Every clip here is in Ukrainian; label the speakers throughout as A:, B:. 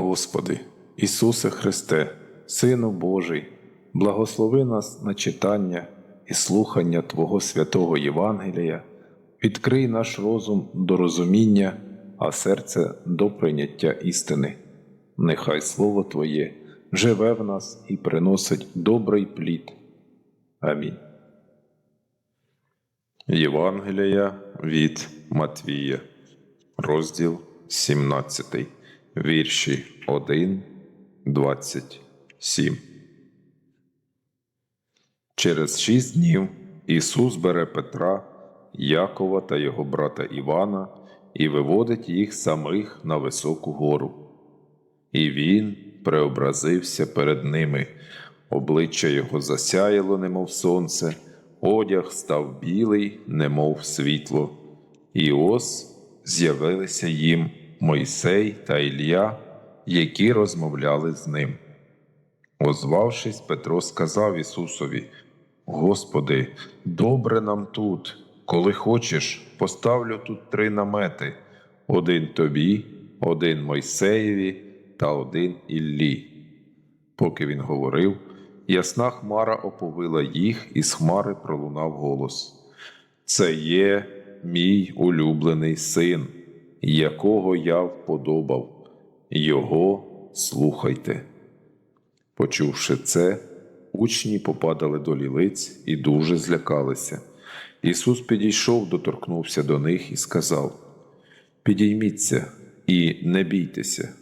A: Господи, Ісусе Христе, Сину Божий, благослови нас на читання і слухання Твого святого Євангелія, відкрий наш розум до розуміння, а серце до прийняття істини. Нехай Слово Твоє живе в нас і приносить добрий плід. Амінь. Євангелія від Матвія, розділ 17, вірші 1, 27. Через шість днів Ісус бере Петра, Якова та його брата Івана і виводить їх самих на високу гору. І він преобразився перед ними, обличчя його засяяло, немов сонце, одяг став білий, немов світло. І ось з'явилися їм Мойсей та Ілля, які розмовляли з ним. Озвавшись, Петро сказав Ісусові: Господи, добре нам тут, коли хочеш, поставлю тут три намети: один тобі, один Мойсеєві та один Іллі. Поки він говорив, ясна хмара оповила їх, і з хмари пролунав голос: Це є мій улюблений син, якого я вподобав, його слухайте. Почувши це, учні попадали до лілиць і дуже злякалися. Ісус підійшов, доторкнувся до них і сказав: Підійміться і не бійтеся.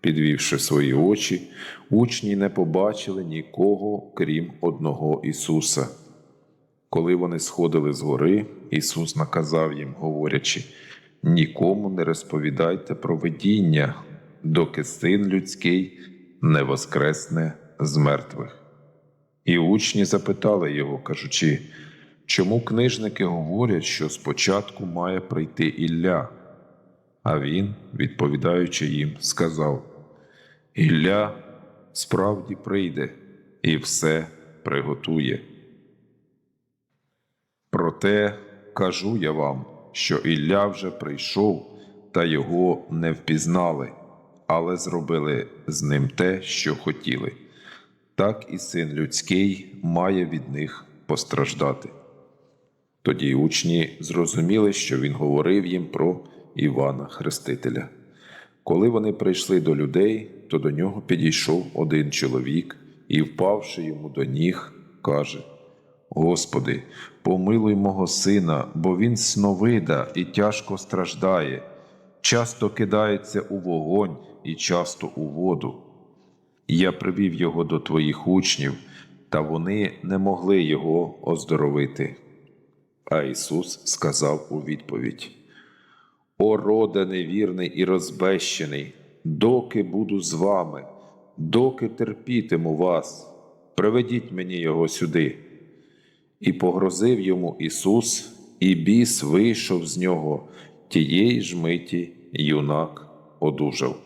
A: Підвівши свої очі, учні не побачили нікого, крім одного Ісуса. Коли вони сходили з гори, Ісус наказав їм, говорячи: Нікому не розповідайте про видіння, доки син людський не воскресне з мертвих. І учні запитали його, кажучи, чому книжники говорять, що спочатку має прийти Ілля? А він, відповідаючи їм, сказав: Ілля справді прийде і все приготує. Проте кажу я вам, що Ілля вже прийшов, та його не впізнали, але зробили з ним те, що хотіли. Так і син людський має від них постраждати. Тоді учні зрозуміли, що він говорив їм про Івана Хрестителя. Коли вони прийшли до людей, то до нього підійшов один чоловік і, впавши йому до ніг, каже: Господи, помилуй мого сина, бо він сновида і тяжко страждає, часто кидається у вогонь і часто у воду. Я привів його до твоїх учнів, та вони не могли його оздоровити. А Ісус сказав у відповідь: О, роде невірний і розбещений, доки буду з вами, доки терпітиму вас, приведіть мені його сюди. І погрозив йому Ісус, і біс вийшов з нього, тієї ж миті юнак одужав.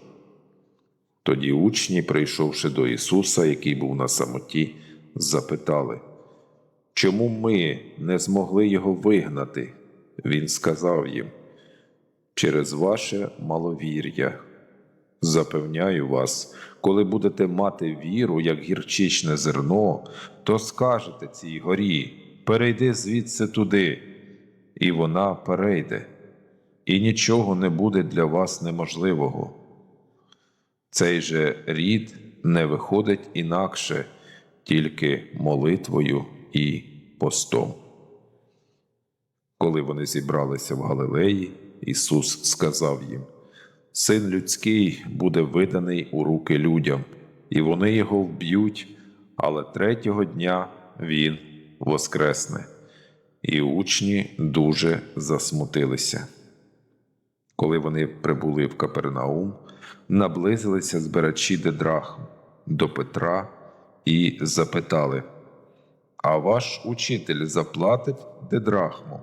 A: Тоді учні, прийшовши до Ісуса, який був на самоті, запитали, чому ми не змогли його вигнати? Він сказав їм, через ваше маловір'я. Запевняю вас, коли будете мати віру, як гірчичне зерно, то скажете цій горі, перейди звідси туди, і вона перейде, і нічого не буде для вас неможливого. Цей же рід не виходить інакше, тільки молитвою і постом. Коли вони зібралися в Галилеї, Ісус сказав їм: Син людський буде виданий у руки людям, і вони його вб'ють, але третього дня Він воскресне. І учні дуже засмутилися. Коли вони прибули в Капернаум, наблизилися збирачі Дедрахм до Петра і запитали: А ваш учитель заплатить Дедрахму?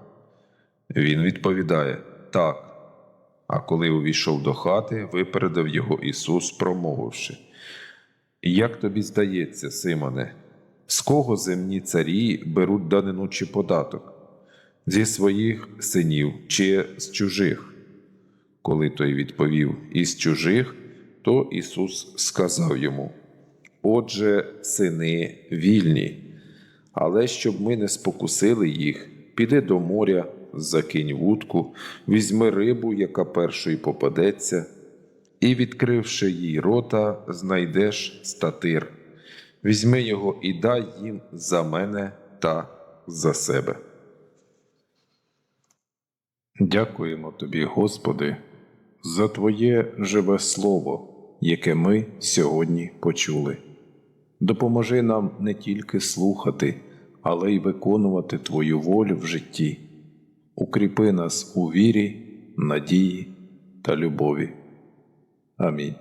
A: Він відповідає так. А коли увійшов до хати, випередив його Ісус, промовивши: Як тобі здається, Симоне, з кого земні царі беруть данину чи податок? Зі своїх синів чи з чужих? Коли той відповів із чужих, То Ісус сказав йому: Отже, сини вільні, але щоб ми не спокусили їх, піди до моря, закинь вудку, візьми рибу, яка першою попадеться, і, відкривши їй рота, знайдеш статир. Візьми його і дай їм за мене та за себе. Дякуємо тобі, Господи, за Твоє живе Слово, яке ми сьогодні почули. Допоможи нам не тільки слухати, але й виконувати Твою волю в житті. Укріпи нас у вірі, надії та любові. Амінь.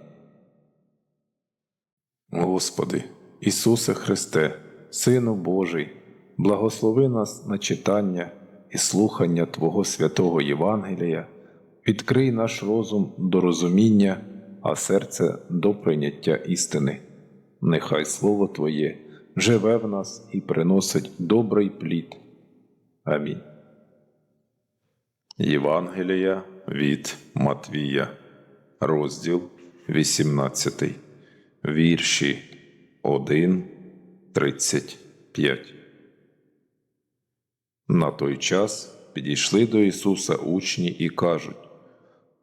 A: Господи, Ісусе Христе, Сину Божий, благослови нас на читання і слухання Твого святого Євангелія, відкрий наш розум до розуміння, а серце до прийняття істини. Нехай Слово Твоє живе в нас і приносить добрий плід. Амінь. Євангелія від Матвія, розділ 18, вірші 1, 35. На той час підійшли до Ісуса учні і кажуть: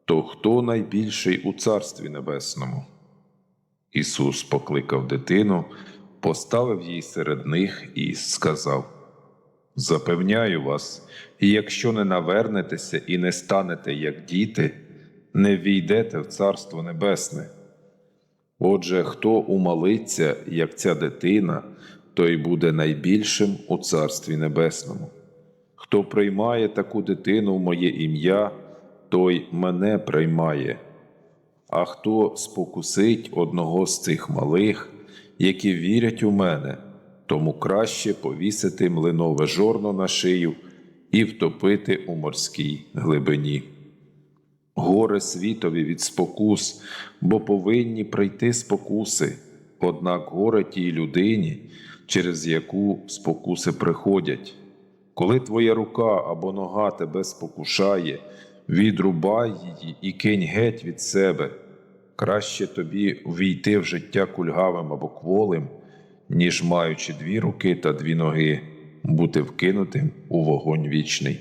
A: То хто найбільший у Царстві Небесному? Ісус покликав дитину, поставив її серед них і сказав: Запевняю вас, і якщо не навернетеся і не станете як діти, не війдете в Царство Небесне. Отже, хто умалиться, як ця дитина, той буде найбільшим у Царстві Небесному. Хто приймає таку дитину в моє ім'я, той мене приймає. А хто спокусить одного з цих малих, які вірять у мене, тому краще повісити млинове жорно на шию і втопити у морській глибині. Горе світові від спокус, бо повинні прийти спокуси, однак горе тій людині, через яку спокуси приходять. Коли твоя рука або нога тебе спокушає, відрубай її і кинь геть від себе. Краще тобі війти в життя кульгавим або кволим, ніж маючи дві руки та дві ноги, бути вкинутим у вогонь вічний.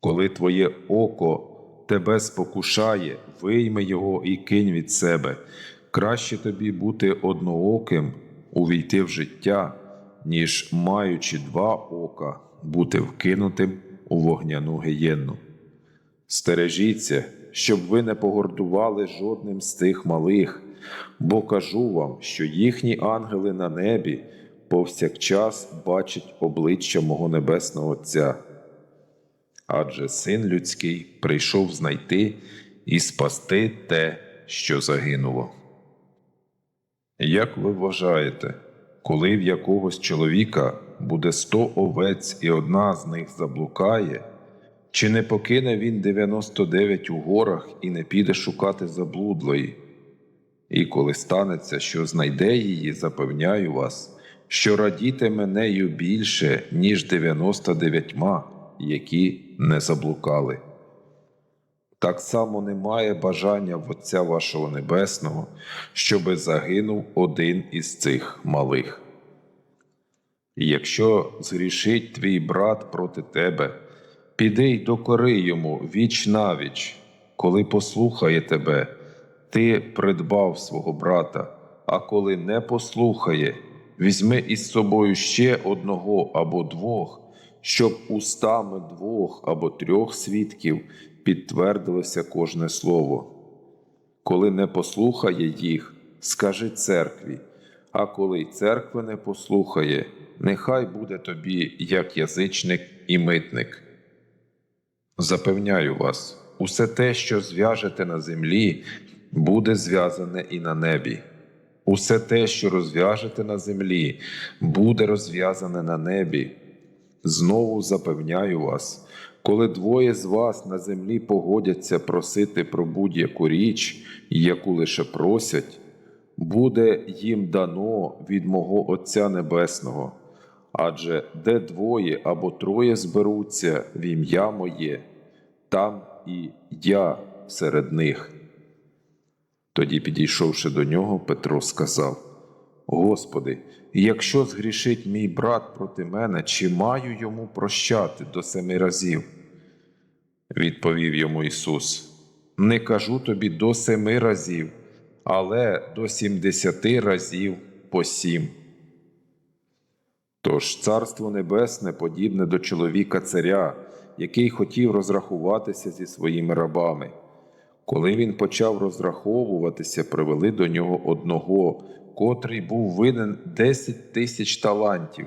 A: Коли твоє око тебе спокушає, вийми його і кинь від себе. Краще тобі бути однооким, увійти в життя, ніж маючи два ока, бути вкинутим у вогняну гієнну. Стережіться, щоб ви не погордували жодним з тих малих, бо кажу вам, що їхні ангели на небі повсякчас бачать обличчя мого небесного Отця. Адже син людський прийшов знайти і спасти те, що загинуло. Як ви вважаєте, коли в якогось чоловіка буде сто овець і одна з них заблукає, чи не покине він 99 у горах і не піде шукати заблудлої? І коли станеться, що знайде її, запевняю вас, що радітиме нею більше, ніж 99, які не заблукали. Так само немає бажання в Отця вашого Небесного, щоби загинув один із цих малих. Якщо згрішить твій брат проти тебе, піди й докори йому віч навіч, коли послухає тебе, ти придбав свого брата, а коли не послухає, візьми із собою ще одного або двох, щоб устами двох або трьох свідків підтвердилося кожне слово. Коли не послухає їх, скажи церкві, а коли церкви не послухає, нехай буде тобі як язичник і митник. Запевняю вас, усе те, що зв'яжете на землі, буде зв'язане і на небі. Усе те, що розв'яжете на землі, буде розв'язане на небі. Знову запевняю вас, коли двоє з вас на землі погодяться просити про будь-яку річ, яку лише просять, буде їм дано від мого Отця Небесного. Адже де двоє або троє зберуться в ім'я моє, там і я серед них. Тоді, підійшовши до нього, Петро сказав: Господи, якщо згрішить мій брат проти мене, чи маю йому прощати до семи разів? Відповів йому Ісус: Не кажу тобі до семи разів, але до сімдесяти разів по сім. Тож царство небесне подібне до чоловіка царя, який хотів розрахуватися зі своїми рабами. Коли він почав розраховуватися, привели до нього одного, котрий був винен десять тисяч талантів.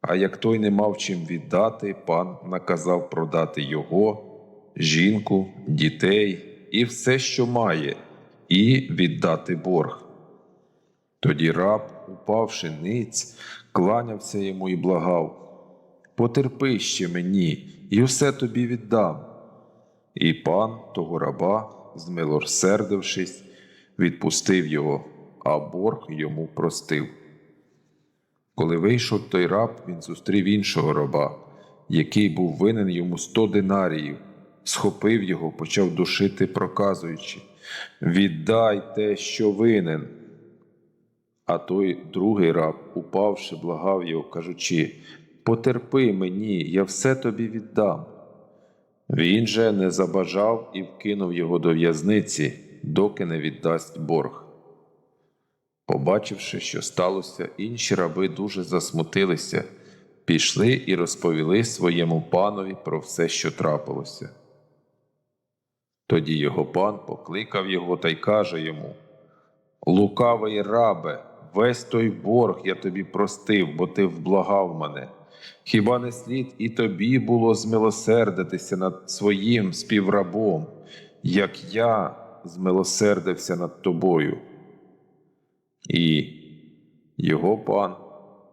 A: А як той не мав чим віддати, пан наказав продати його, жінку, дітей і все, що має, і віддати борг. Тоді раб, упавши ниць, кланявся йому і благав Потерпи ще мені, і все тобі віддам. І пан того раба, змилосердившись, відпустив його, а борг йому простив. Коли вийшов той раб, він зустрів іншого раба, який був винен йому сто динаріїв, схопив його, почав душити, проказуючи Віддай те, що винен. А той другий раб, упавши, благав його, кажучи Потерпи мені, я все тобі віддам. Він же не забажав і вкинув його до в'язниці, доки не віддасть борг. Побачивши, що сталося, інші раби дуже засмутилися, пішли і розповіли своєму панові про все, що трапилося. Тоді його пан покликав його та й каже йому Лукавий рабе, весь той борг я тобі простив, бо ти вблагав мене. Хіба не слід і тобі було змилосердитися над своїм співрабом, як я змилосердився над тобою? І його пан,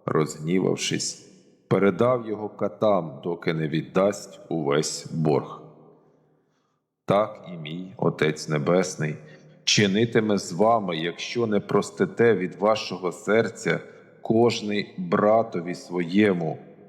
A: розгнівавшись, передав його катам, доки не віддасть увесь борг. Так і мій Отець Небесний чинитиме з вами, якщо не простите від вашого серця кожний братові своєму